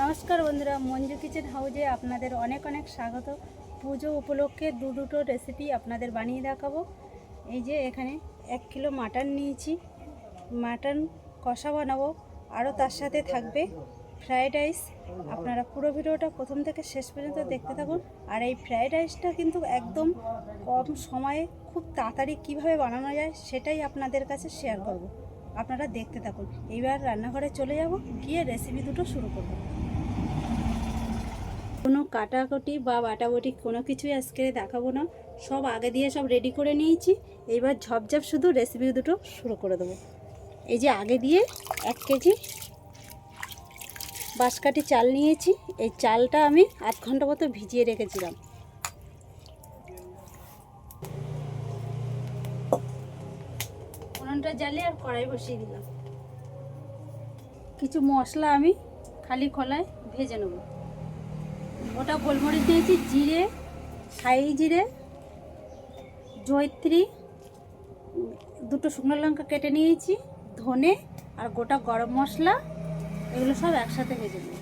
নমস্কার বন্ধুরা, মঞ্জু কিচেন হাউজে আপনাদের অনেক অনেক স্বাগত। পুজো উপলক্ষে দু দুটো রেসিপি আপনাদের বানিয়ে দেখাবো। এই যে এখানে এক কিলো মাটন নিয়েছি। মাটন কষা বানাবো। আরও তার সাথে থাকবে ফ্রায়েড রাইস আপনারা পুরো ভিডিওটা প্রথম থেকে শেষ পর্যন্ত দেখতে থাকুন। আর এই ফ্রায়েড রাইসটা কিন্তু একদম কম সময়ে খুব তাড়াতাড়ি কীভাবে বানানো যায় সেটাই আপনাদের কাছে শেয়ার করব। আপনারা দেখতে থাকুন। এইবার রান্নাঘরে চলে যাব, গিয়ে রেসিপি দুটো শুরু করব। কোনো কাটাকুটি বা বাটাবটি কোনো কিছুই আজকে দেখাবো না। সব আগে দিয়ে সব রেডি করে নিয়েছি। এইবার ঝপঝপ শুধু রেসিপি দুটো শুরু করে দেবো। এই যে আগে দিয়ে এক কেজি বাঁশকাঠি চাল নিয়েছি। এই চালটা আমি আধ ঘণ্টা মতো ভিজিয়ে রেখেছিলাম। জ্বালিয়ে আর কড়াই বসিয়ে দিলাম। কিছু মশলা আমি খালি খোলায় ভেজে নেব। ওটা গোলমরিচ দিয়েছি, জিরে, সাই জিরে, জয়ত্রী, দুটো শুকনো লঙ্কা কেটে নিয়েছি, ধনে আর গোটা গরম মশলা, এগুলো সব একসাথে ভেজে নেব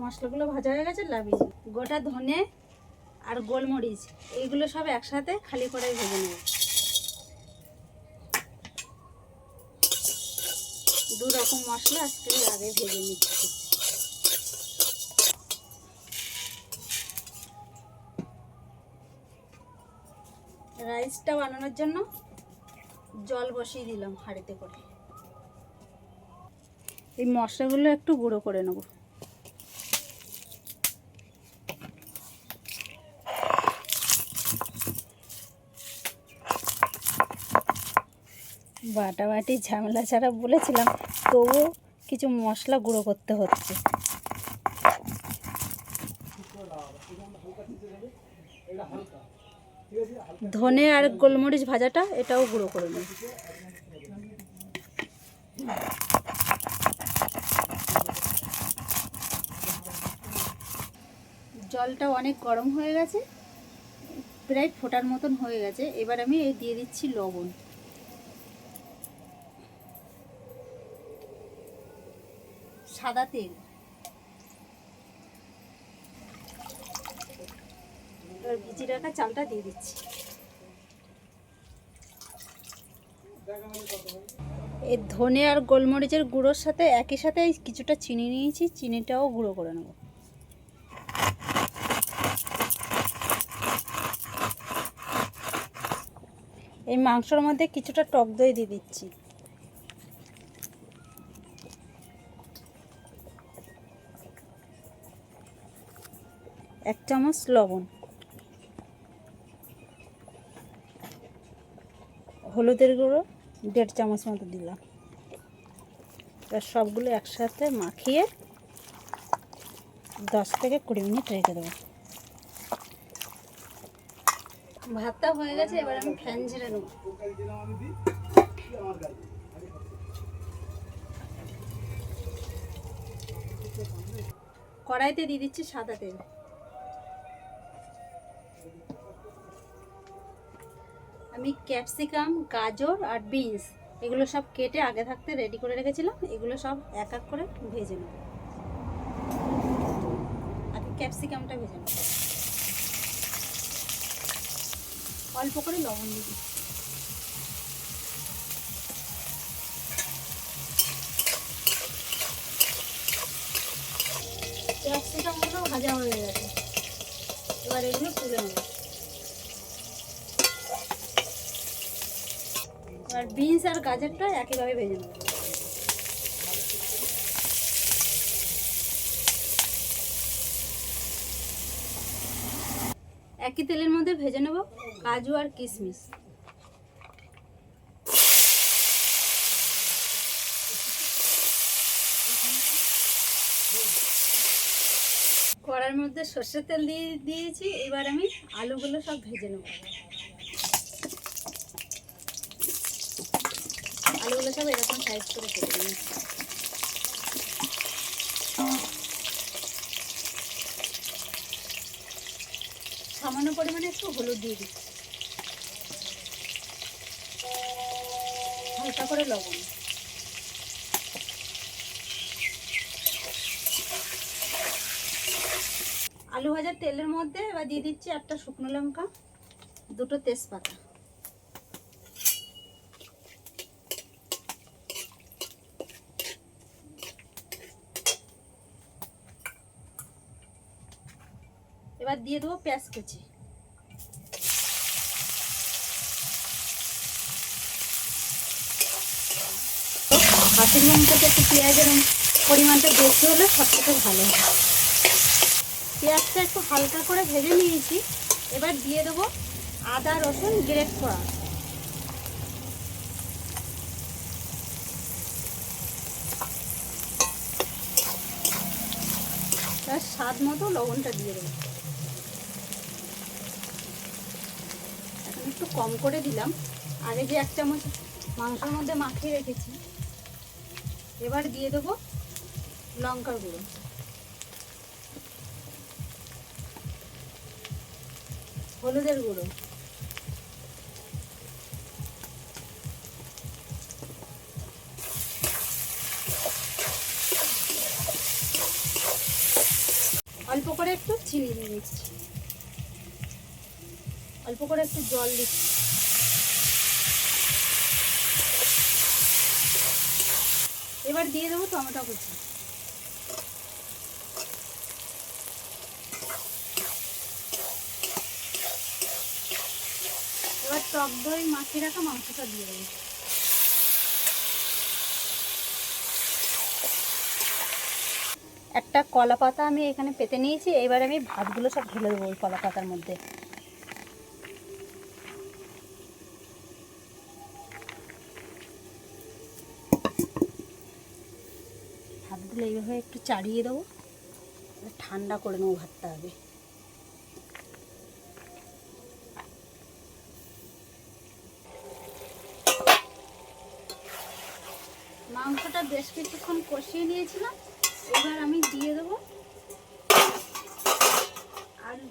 মশলাগুলো ভাজা হয়ে গেছে, লাভিয়ে গোটা ধনে আর গোলমরিচ এইগুলো সব একসাথে খালি করে ভেজে নেব। দু রকম মশলা আজকে আগে ভেজে নিচ্ছি। রাইসটা বানানোর জন্য জল বসিয়ে দিলাম হাঁড়িতে করে। এই মশলাগুলো একটু গুঁড়ো করে নেব। বাটাবাটি, ঝামেলা ছাড়া বলেছিলাম, তবুও কিছু মশলা গুঁড়ো করতে হচ্ছে। ধনে আর গোলমরিচ ভাজাটা, এটাও গুঁড়ো করে নেব জলটা অনেক গরম হয়ে গেছে, প্রায় ফোটার মতন হয়ে গেছে। এবার আমি দিয়ে দিচ্ছি লবণ। সাদা তেল। এবার ভিজি রাখা চালটা দিয়ে দিচ্ছি। এই ধনে আর গোলমরিচের গুঁড়োর সাথে একই সাথে কিছুটা চিনি নিয়েছি, চিনিটাও গুঁড়ো করে নেব। এই মাংসর মধ্যে কিছুটা টক দই দিয়ে দিচ্ছি। এক চামচ লবণ। হলুদের গুঁড়ো, দেড় চামচ মতো দিলাম। এবার সবগুলো একসাথে মাখিয়ে দশ থেকে কুড়ি মিনিট রেখে দেবো। ভাতটা হয়ে গেছে, এবার আমি ফ্যান ঝেড়ে নেব। কড়াইতে দিয়ে দিচ্ছি সাদা তেল। আমি ক্যাপসিকাম, গাজর আর বিনস, এগুলো সব কেটে আগে থাকতে রেডি করে রেখেছিলাম। এগুলো সব এক এক করে ভেজে নেব। আগে ক্যাপসিকামটা ভেজে নেব। অল্প করে লবণ দিবি ক্যাপসিকামগুলো ভাজা হয়ে গেছে এবার এগুলো তুলে নেব আর বিনস আর গাজরটা একইভাবে ভেজে নেব। একই তেলের মধ্যে ভেজে নেব কাজু আর কিশমিশ। কড়ার মধ্যে সর্ষের তেল দিয়ে দিয়েছি, এবার আমি আলুগুলো সব ভেজে নেব। আলুগুলো সব এরকম সাইজ করে কেটে নিয়েছি সামান্য পরিমাণে একটু হলুদ দিয়ে দিচ্ছি। হালকা করে লবণ। আলু ভাজার তেলের মধ্যে এবার দিয়ে দিচ্ছি একটা শুকনো লঙ্কা, দুটো তেজপাতা। দিয়ে দেবো পেঁয়াজ কুচি হাতের মাংসতে একটু পেঁয়াজের পরিমাণটা বেশি হলে সব থেকে ভালো হয়। পেঁয়াজটা একটু হালকা করে ভেজে নিয়েছি। এবার দিয়ে দেবো আদা, রসুন, গ্রেট করা। স্বাদ মতো লবণটা দিয়ে দেবো এখন একটু কম করে দিলাম। আগে যে এক চামচ মাংসের মধ্যে মাখিয়ে রেখেছি। এবার দিয়ে দেবো লঙ্কার গুঁড়ো। হলুদের গুঁড়ো। অল্প করে একটু চিনি দিয়ে দিচ্ছি। অল্প করে একটু জল দিচ্ছি। এবার দিয়ে দেবো টমেটো কুচি। এবার টক দই মাখিয়ে রাখা মাংসটা দিয়ে দেবো। একটা কলা পাতা আমি এখানে পেতে নিয়েছি, এবার আমি ভাতগুলো সব ঢেলে দেবো ওই কলা পাতার মধ্যে ভাতগুলো এইভাবে একটু চাড়িয়ে দেবো। ঠান্ডা করে নেব ভাতটা আগে। মাংসটা বেশ কিছুক্ষণ কষিয়ে নিয়েছিলাম। এবার আমি দিয়ে দেবো। আলু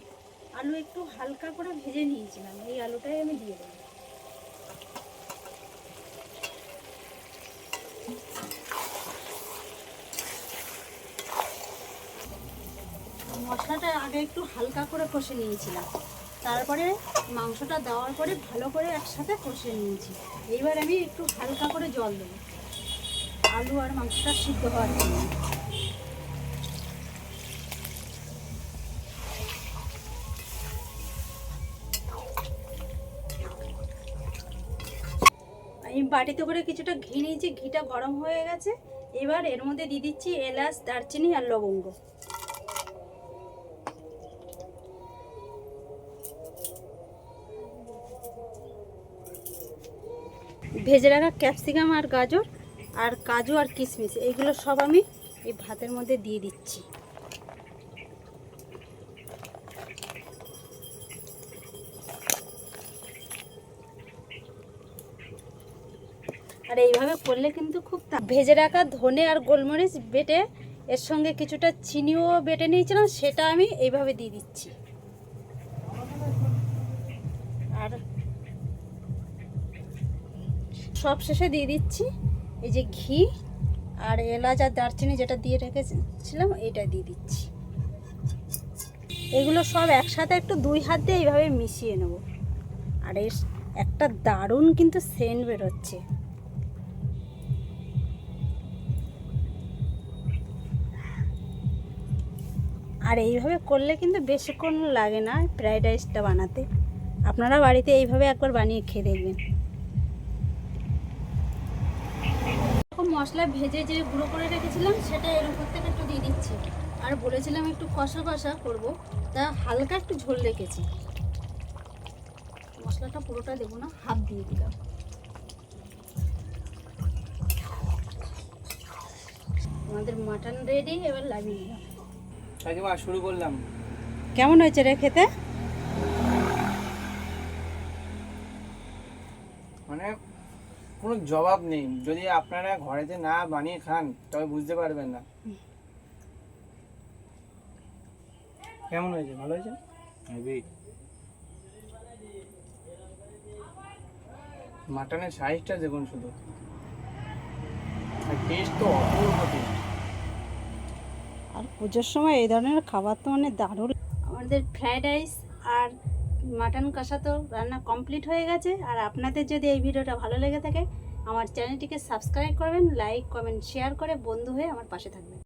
আলু একটু হালকা করে ভেজে নিয়েছিলাম। এই আলুটাই আমি দিয়ে দেবো মশলাটা আগে একটু হালকা করে কষে নিয়েছিলাম। তারপরে মাংসটা দেওয়ার পরে ভালো করে একসাথে কষে নিয়েছি। এইবার আমি একটু হালকা করে জল দেবো। আলু আর মাংসটা সিদ্ধ হওয়ার জন্য। আমি বাটিতে করে কিছুটা ঘি নিয়েছি, ঘিটা গরম হয়ে গেছে। এবার এর মধ্যে দিয়ে দিচ্ছি এলাচ, দারচিনি আর লবঙ্গ। ভেজে রাখা ক্যাপসিকাম আর গাজর আর কাজু আর কিশমিশ এইগুলো সব আমি এই ভাতের মধ্যে দিয়ে দিচ্ছি। আর এইভাবে করলে কিন্তু খুব ভেজে রাখা ধনে আর গোলমরিচ বেটে এর সঙ্গে কিছুটা চিনিও বেটে নিয়েছিলাম, সেটা আমি এইভাবে দিয়ে দিচ্ছি। সব শেষে দিয়ে দিচ্ছি। এই যে ঘি আর এলাচ আর দারচিনি যেটা দিয়ে রেখেছিলাম এটা দিয়ে দিচ্ছি। এগুলো সব একসাথে একটু দুই হাত দিয়ে এইভাবে মিশিয়ে নেব। আর এর একটা দারুণ কিন্তু সেন্ট বেরোচ্ছে। আর এইভাবে করলে কিন্তু বেশিক্ষণ লাগে না ফ্রাইড রাইসটা বানাতে। আপনারা বাড়িতে এইভাবে একবার বানিয়ে খেয়ে দেখবেন। মশলা ভেজে যে গুঁড়ো করে রেখেছিলাম সেটা এর উপর থেকে একটু দিয়ে দিচ্ছি। আর বলেছিলাম একটু কষা কষা করব তা হালকা একটু ঝোল রেখেছি। মশলাটা পুরোটা দেবো না হাফ দিয়ে দিলাম। আমাদের মাটন রেডি এবার লাগিয়ে দিলাম। কাকিমা শুরু করলাম। কেমন হয়েছে রে খেতে? মানে কোনো জবাব নেই। যদি আপনারা ঘরেতে না বানিয়ে খান তবে বুঝতে পারবেন না। কেমন হয়েছে? ভালো হয়েছে? মাটনের সাইজটা দেখুন শুধু। আর টেস্ট তো অপূর্ব টেস্ট আর পুজোর সময় এই ধরনের খাবার তো মানে দারুণ। আমাদের ফ্রাইড রাইস আর মাটন কষা তো রান্না কমপ্লিট হয়ে গেছে। আর আপনাদের যদি এই ভিডিওটা ভালো লেগে থাকে, আমার চ্যানেলটিকে সাবস্ক্রাইব করবেন লাইক কমেন্ট শেয়ার করে বন্ধু হয়ে আমার পাশে থাকবেন।